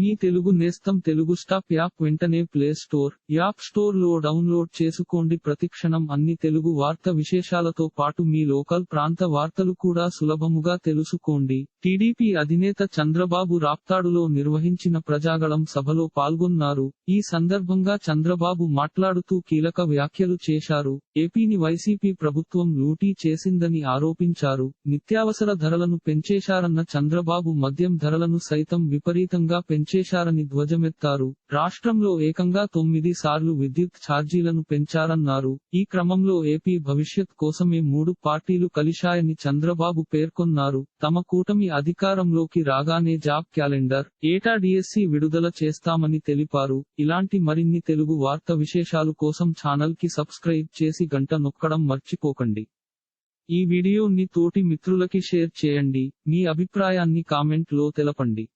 మీ తెలుగు నేస్తం Telugu stop app వెంటనే play store app స్టోర్లో డౌన్లోడ్ చేసుకోండి. ప్రతిక్షణం అన్ని తెలుగు వార్త విశేషాలతో పాటు మీ లోకల్ ప్రాంత వార్తలు కూడా సులభముగా తెలుసుకోండి. టీడీపీ అధినేత చంద్రబాబు రాప్తాడులో నిర్వహించిన ప్రజాగళం సభలో పాల్గొన్నారు. ఈ సందర్భంగా చంద్రబాబు మాట్లాడుతూ కీలక వ్యాఖ్యలు చేశారు. ఏపీని వైసీపీ ప్రభుత్వం లూటీ చేసిందని ఆరోపించారు. నిత్యావసర ధరలను పెంచేశారన్న చంద్రబాబు మద్యం ధరలను సైతం విపరీతంగా పెంచేశారని ధ్వజమెత్తారు. రాష్ట్రంలో ఏకంగా తొమ్మిది సార్లు విద్యుత్ ఛార్జీలను పెంచారన్నారు. ఈ క్రమంలో ఏపీ భవిష్యత్ కోసమే మూడు పార్టీలు కలిశాయని చంద్రబాబు పేర్కొన్నారు. తమ కూటమి అధికారంలోకి రాగానే జాబ్ క్యాలెండర్ ఏటా డిఎస్సి విడుదల చేస్తామని తెలిపారు. ఇలాంటి మరిన్ని తెలుగు వార్త విశేషాలు కోసం ఛానల్కి సబ్స్క్రైబ్ చేసి గంట నొక్కడం మర్చిపోకండి. ఈ వీడియోని తోటి మిత్రులకి షేర్ చేయండి. మీ అభిప్రాయాన్ని కామెంట్లో తెలపండి.